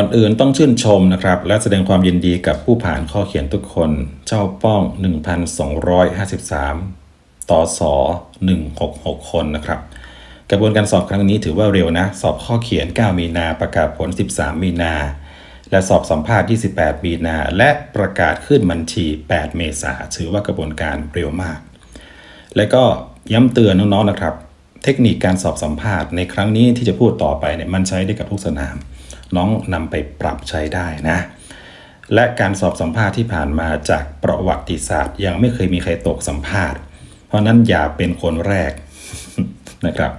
ก่อนอื่นต้องชื่นชมนะครับ และแสดงความยินดีกับผู้ผ่านข้อเขียนทุกคน เจ้าป้อง 1,253 ต่อสอ166 คนนะครับ กระบวนการสอบครั้งนี้ถือว่าเร็วนะ สอบข้อเขียน 9 มีนาประกาศผล 13 มีนา และสอบสัมภาษณ์ 28 มีนา และประกาศขึ้นบัญชี 8 เมษาถือว่ากระบวนการเร็วมาก และก็ย้ำเตือนน้องๆนะครับ เทคนิคการสอบสัมภาษณ์ในครั้งนี้ที่จะพูดต่อไปเนี่ยมันใช้ได้กับทุกสนาม น้องนำไปปรับใช้ได้นะ และการสอบสัมภาษณ์ที่ผ่านมาจากประวัติศาสตร์ ยังไม่เคยมีใครตกสัมภาษณ์ เพราะนั้นอย่าเป็นคนแรกนะครับ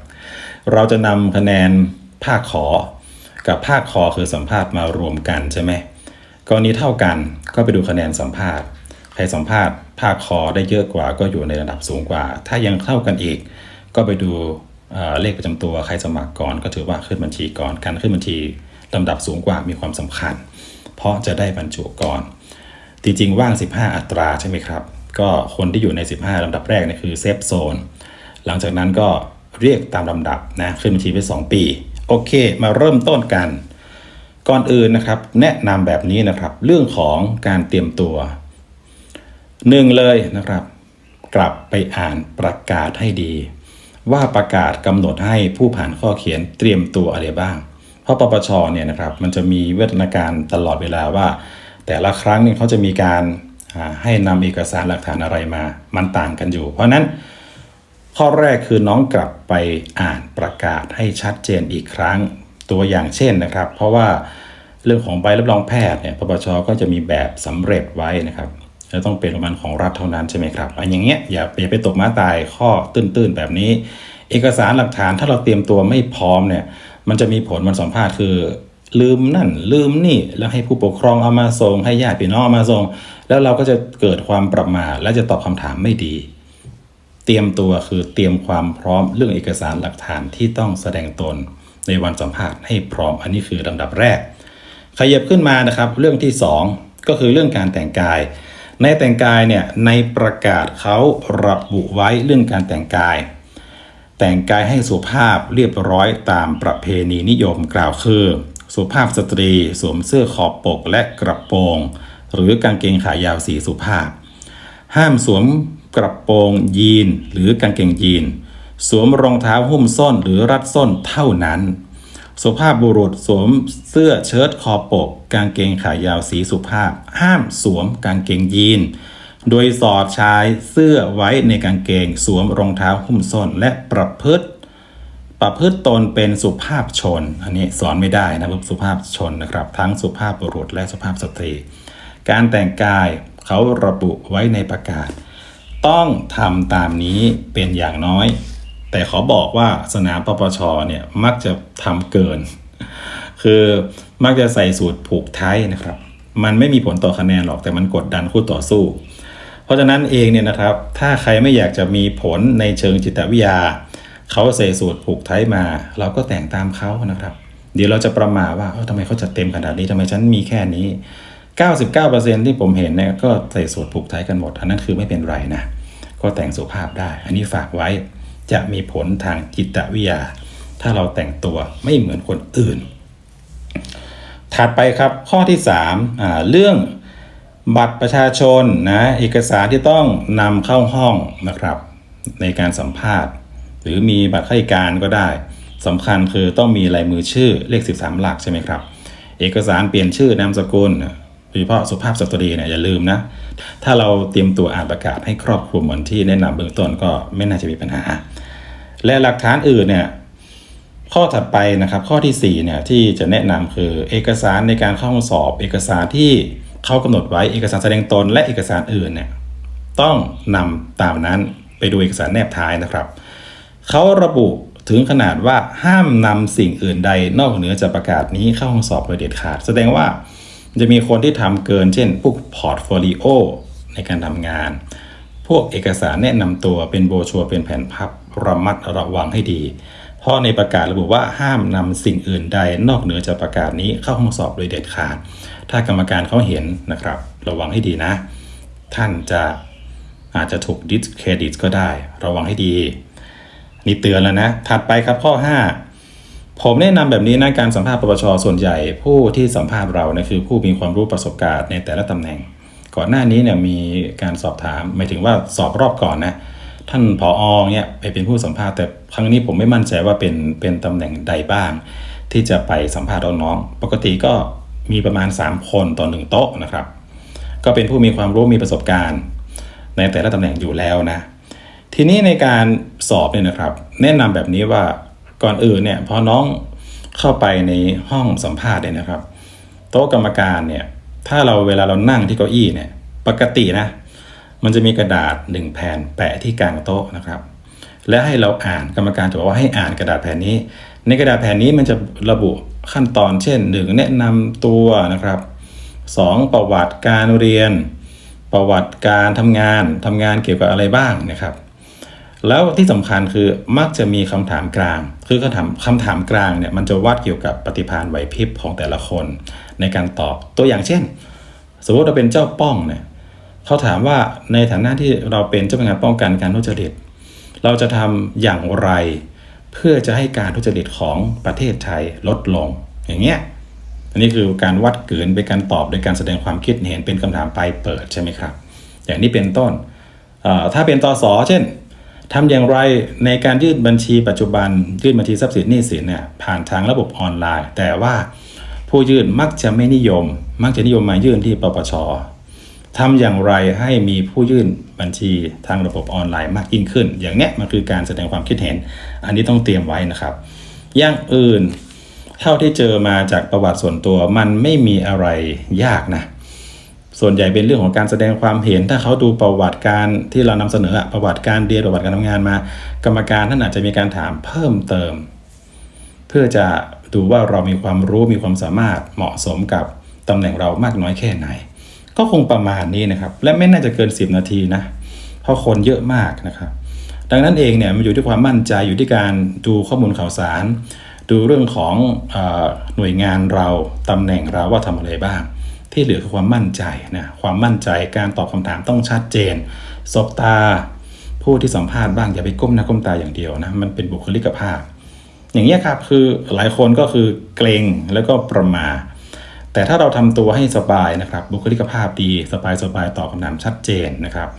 เราจะนำคะแนนภาคขอ กับภาคคอคือสัมภาษณ์มารวมกันใช่ไหมกรณีเท่ากันก็ไปดูคะแนนสัมภาษณ์ใครสัมภาษณ์ภาคคอได้เยอะกว่าก็อยู่ในระดับสูงกว่า ถ้ายังเท่ากันอีก ก็ไปดูเเลขประจำตัวใครสมัครก่อนก็ถือว่าขึ้นบัญชีก่อนการขึ้นบัญชี ลำดับสูงกว่ามีความสำคัญ เพราะจะได้บรรจุก่อนจริงๆว่าง 15 อัตราใช่ไหมครับ ก็คนที่อยู่ใน 15ลำดับแรกนี่คือเซฟโซนหลังจากนั้นก็เรียกตามลำดับนะขึ้นบัญชีไป 2 ปี โอเค มาเริ่มต้นกัน ก่อนอื่นนะครับ แนะนำแบบนี้นะครับ เรื่องของการเตรียมตัวหนึ่งเลยนะครับ กลับไปอ่านประกาศให้ดี ว่าประกาศกำหนดให้ผู้ผ่านข้อเขียนเตรียมตัวอะไรบ้าง ราะปปชเนี่ยนะครับมันจะมีวิวัฒนาการตลอดเวลาว่า แต่ละครั้งเนี่ยเขาจะมีการให้นำเอกสารหลักฐานอะไรมา มันต่างกันอยู่ เพราะนั้นข้อแรกคือน้องกลับไปอ่านประกาศให้ชัดเจนอีกครั้งตัวอย่างเช่นนะครับ เพราะว่าเรื่องของใบรับรองแพทย์เนี่ยปปชก็จะมีแบบสำเร็จไว้นะครับจะต้องเป็นประมาณของรัฐเท่านั้นใช่ไหมครับอันอย่างเงี้ยอย่าอย่าไปตกม้าตายข้อตื้นๆแบบนี้ เอกสารหลักฐานถ้าเราเตรียมตัวไม่พร้อมเนี่ย มันจะมีผลวันสัมภาษณ์คือ ลืมนั่น ลืมนี่ แล้วให้ผู้ปกครองเอามาส่งให้ญาติพี่น้องเอามาส่ง แล้วเราก็จะเกิดความประมาทและจะตอบคำถามไม่ดี เตรียมตัวคือเตรียมความพร้อมเรื่องเอกสารหลักฐานที่ต้องแสดงตนในวันสัมภาษณ์ให้พร้อมอันนี้คือลำดับแรก ขยับขึ้นมานะครับเรื่องที่ 2 ก็คือเรื่องการแต่งกาย ในแต่งกายเนี่ยในประกาศเขาระบุไว้เรื่องการแต่งกาย แต่งกายให้สุภาพเรียบร้อยตามประเพณีนิยมกล่าวคือ สุภาพสตรีสวมเสื้อขอบปกและกระโปรง หรือกางเกงขายาวสีสุภาพ ห้ามสวมกระโปรงยีนหรือกางเกงยีน สวมรองเท้าหุ้มส้นหรือรัดส้นเท่านั้น สุภาพบุรุษสวมเสื้อเชิ้ตคอปก กางเกงขายาวสีสุภาพ ห้ามสวมกางเกงยีน โดยสอดชายเสื้อไว้ในกางเกง สวมรองเท้าหุ้มส้นและประพฤติ ประพฤติตนเป็นสุภาพชน อันนี้สอนไม่ได้นะครับสุภาพชนนะครับ ทั้งสุภาพบุรุษและสุภาพสตรี การแต่งกายเขาระบุไว้ในประกาศ ต้องทำตามนี้เป็นอย่างน้อย แต่ขอบอกว่าสนามปปชเนี่ยมักจะทำเกิน คือมักจะใส่สูตรผูกไทยนะครับ มันไม่มีผลต่อคะแนนหรอกแต่มันกดดันคู่ต่อสู้ เพราะฉะนั้นเองเนี่ยนะครับ ถ้าใครไม่อยากจะมีผลในเชิงจิตวิทยา เขาใส่สูตรผูกไทยมา เราก็แต่งตามเขานะครับ เดี๋ยวเราจะประมาว่าเอ้าทำไมเขาจัดเต็มขนาดนี้ทำไมฉันมีแค่นี้ 99%ที่ผมเห็นเนี่ยก็ใส่สูตรผูกไทยกันหมดอันนั้นคือไม่เป็นไรนะก็แต่งสุภาพได้ อันนี้ฝากไว้จะมีผลทางจิตวิทยา ถ้าเราแต่งตัวไม่เหมือนคนอื่น ถัดไปครับข้อที่3อ่าเรื่อง บัตรประชาชนนะเอกสารที่ต้องนำเข้าห้องนะครับ ในการสัมภาษณ์ หรือมีบัตรข้าราชการก็ได้สำคัญคือต้องมีลายมือชื่อเลข 13 หลักใช่ไหมครับ เอกสารเปลี่ยนชื่อนามสกุลโดยเฉพาะสุภาพสตรีเนี่ยอย่าลืมนะ ถ้าเราเตรียมตัวอ่านประกาศให้ครอบคลุมเหมือนที่แนะนำเบื้องต้นก็ไม่น่าจะมีปัญหา และหลักฐานอื่นเนี่ยข้อถัดไปนะครับข้อที่4เนี่ยที่จะแนะนำคือเอกสารในการเข้าสอบ เอกสารที่ เขากำหนดไว้เอกสารแสดงตนและเอกสารอื่นเนี่ยต้องนำตามนั้นไปดูเอกสารแนบท้ายนะครับ เขาระบุถึงขนาดว่าห้ามนำสิ่งอื่นใดนอกเหนือจากประกาศนี้เข้าห้องสอบโดยเด็ดขาด แสดงว่าจะมีคนที่ทำเกิน เช่นพวกพอร์ตโฟลิโอในการทำงาน พวกเอกสารแนะนำตัวเป็นโบรชัวร์เป็นแผ่นพับระมัดระวังให้ดี เพราะในประกาศระบุว่าห้ามนำสิ่งอื่นใดนอกเหนือจากประกาศนี้เข้าห้องสอบโดยเด็ดขาด ถ้ากรรมการเขาเห็นนะครับ ระวังให้ดีนะ ท่านจะอาจจะถูกดิสเครดิตก็ได้ ระวังให้ดี นี่เตือนแล้วนะ ถัดไปครับข้อ 5 ผมแนะนำแบบนี้นะการสัมภาษณ์ปปชส่วนใหญ่ผู้ที่สัมภาษณ์เราเนี่ยคือผู้มีความรู้ประสบการณ์ในแต่ละตำแหน่ง ก่อนหน้านี้เนี่ยมีการสอบถามหมายถึงว่าสอบรอบก่อนนะ ท่านผอเนี่ยไปเป็นผู้สัมภาษณ์แต่ครั้งนี้ผมไม่มั่นใจว่าเป็นเป็นตำแหน่งใดบ้าง ที่จะไปสัมภาษณ์น้องๆปกติก็มีประมาณ 3 คนต่อหนึ่งโต๊ะนะครับ ก็เป็นผู้มีความรู้มีประสบการณ์ ในแต่ละตำแหน่งอยู่แล้วนะ ทีนี้ในการสอบเนี่ยนะครับ แนะนำแบบนี้ว่าก่อนอื่นเนี่ยพอน้องเข้าไปในห้องสัมภาษณ์เนี่ยนะครับ โต๊ะกรรมการเนี่ยถ้าเราเวลาเรานั่งที่เก้าอี้เนี่ยปกตินะ มันจะมีกระดาษหนึ่งแผ่นแปะที่กลางโต๊ะนะครับ และให้เราอ่านกรรมการจะบอกว่าให้อ่านกระดาษแผ่นนี้ ในกระดาษแผ่นนี้มันจะระบุขั้นตอนเช่นหนึ่งแนะนำตัวนะครับสองประวัติการเรียน ประวัติการทำงานทำงานเกี่ยวกับอะไรบ้างนะครับ แล้วที่สำคัญคือมักจะมีคำถามกลาง คือคำถามคำถามกลางเนี่ยมันจะวัดเกี่ยวกับปฏิภาณไหวพริบของแต่ละคนในการตอบตัวอย่างเช่น สมมติเราเป็นเจ้าป้องเนี่ย เขาถามว่าในฐานะที่เราเป็นเจ้าพนักงานป้องกันการทุจริต เราจะทำอย่างไรเพื่อจะให้การทุจริตของประเทศไทยลดลง อย่างเงี้ยอันนี้คือการวัดเกินเป็นการตอบโดยการแสดงความคิดเห็นเป็นคำถามปลายเปิดใช่ไหมครับ อย่างนี้เป็นต้น ถ้าเป็นตอสอเช่นทำอย่างไรในการยื่นบัญชีปัจจุบันยื่นบัญชีทรัพย์สินหนี้สินเนี่ยผ่านทางระบบออนไลน์ แต่ว่าผู้ยื่นมักจะไม่นิยม มักจะนิยมมายื่นที่ปปช ทำอย่างไรให้มีผู้ยื่นบัญชีทางระบบออนไลน์มากยิ่งขึ้น อย่างเนี้ยมันคือการแสดงความคิดเห็น อันนี้ต้องเตรียมไว้นะครับ อย่างอื่น เท่าที่เจอมาจากประวัติส่วนตัวมันไม่มีอะไรยากนะ ส่วนใหญ่เป็นเรื่องของการแสดงความเห็น ถ้าเขาดูประวัติการที่เรานำเสนอประวัติการเรียนประวัติการทำงานมา กรรมการท่านอาจจะมีการถามเพิ่มเติม เพื่อจะดูว่าเรามีความรู้มีความสามารถเหมาะสมกับตำแหน่งเรามากน้อยแค่ไหน ก็คงประมาณนี้นะครับ และไม่น่าจะเกิน 10 นาทีนะเพราะคนเยอะมากนะครับดังนั้นเองเนี่ยมันอยู่ที่ความมั่นใจอยู่ที่การดูข้อมูลข่าวสาร ดูเรื่องของอหน่วยงานเราตำแหน่งเราว่าทำอะไรบ้าง ที่เหลือคือความมั่นใจนะความมั่นใจการตอบคำถามต้องชัดเจนสบตาผู้ที่สัมภาษณ์บ้างอย่าไปก้มหน้าก้มตาอย่างเดียวนะมันเป็นบุคลิกภาพ อย่างนี้ครับคือหลายคนก็คือเกรงแล้วก็ประมา แต่ถ้าเราทำตัวให้สบายนะครับ บุคลิกภาพดีสบายสบายๆตอบคำถามชัดเจนนะครับ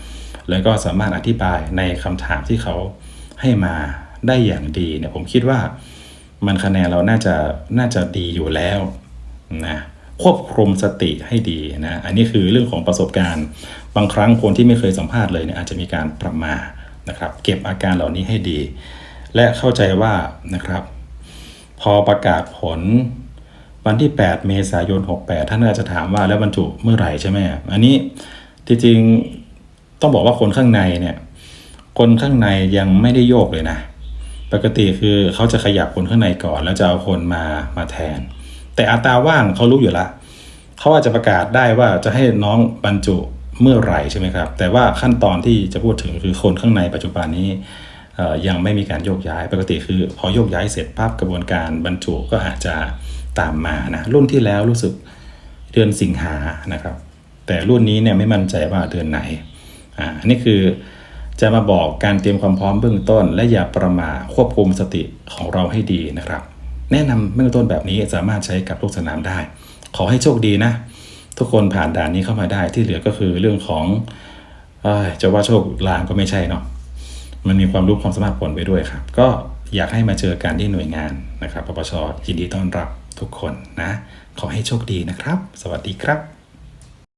แล้วก็สามารถอธิบายในคำถามที่เขาให้มาได้อย่างดีเนี่ยผมคิดว่ามันคะแนนเราน่าจะน่าจะดีอยู่แล้วนะควบคุมสติให้ดีนะอันนี้คือเรื่องของประสบการณ์ บางครั้งคนที่ไม่เคยสัมภาษณ์เลยเนี่ยอาจจะมีการประมาทนะครับ เก็บอาการเหล่านี้ให้ดี และเข้าใจว่านะครับ พอประกาศผล วันที่ 8 เมษายน 68 ท่านอาจจะถามว่าแล้วบรรจุเมื่อไหร่ใช่ไหมอันนี้จริงๆต้องบอกว่าคนข้างในเนี่ย คนข้างในยังไม่ได้โยกเลยนะ ปกติคือเขาจะขยับคนข้างในก่อน แล้วจะเอาคนมามาแทน แต่อัตราว่างเขารู้อยู่ละเขาอาจจะประกาศได้ว่าจะให้น้องบรรจุเมื่อไหร่ใช่ไหมครับ แต่ว่าขั้นตอนที่จะพูดถึงคือคนข้างในปัจจุบันนี้ยังไม่มีการโยกย้าย ปกติคือพอโยกย้ายเสร็จปั๊บกระบวนการบรรจุก็อาจจะ ตามมานะรุ่นที่แล้วรู้สึกเดือนสิงหานะครับ แต่รุ่นนี้เนี่ยไม่มั่นใจว่าเดือนไหนอ่าอันนี้คือจะมาบอกการเตรียมความพร้อมเบื้องต้น และอย่าประมาทควบคุมสติของเราให้ดีนะครับ แนะนำเบื้องต้นแบบนี้สามารถใช้กับลูกสนามได้ ขอให้โชคดีนะ ทุกคนผ่านด่านนี้เข้ามาได้ที่เหลือก็คือเรื่องของอจะว่าโชคลางก็ไม่ใช่เนาะมันมีความรู้ความสามารถผลไปด้วยครับ ก็อยากให้มาเจอกันที่หน่วยงานนะครับปปชยินดีต้อนรับ ทุกคนนะ ขอให้โชคดีนะครับ สวัสดีครับ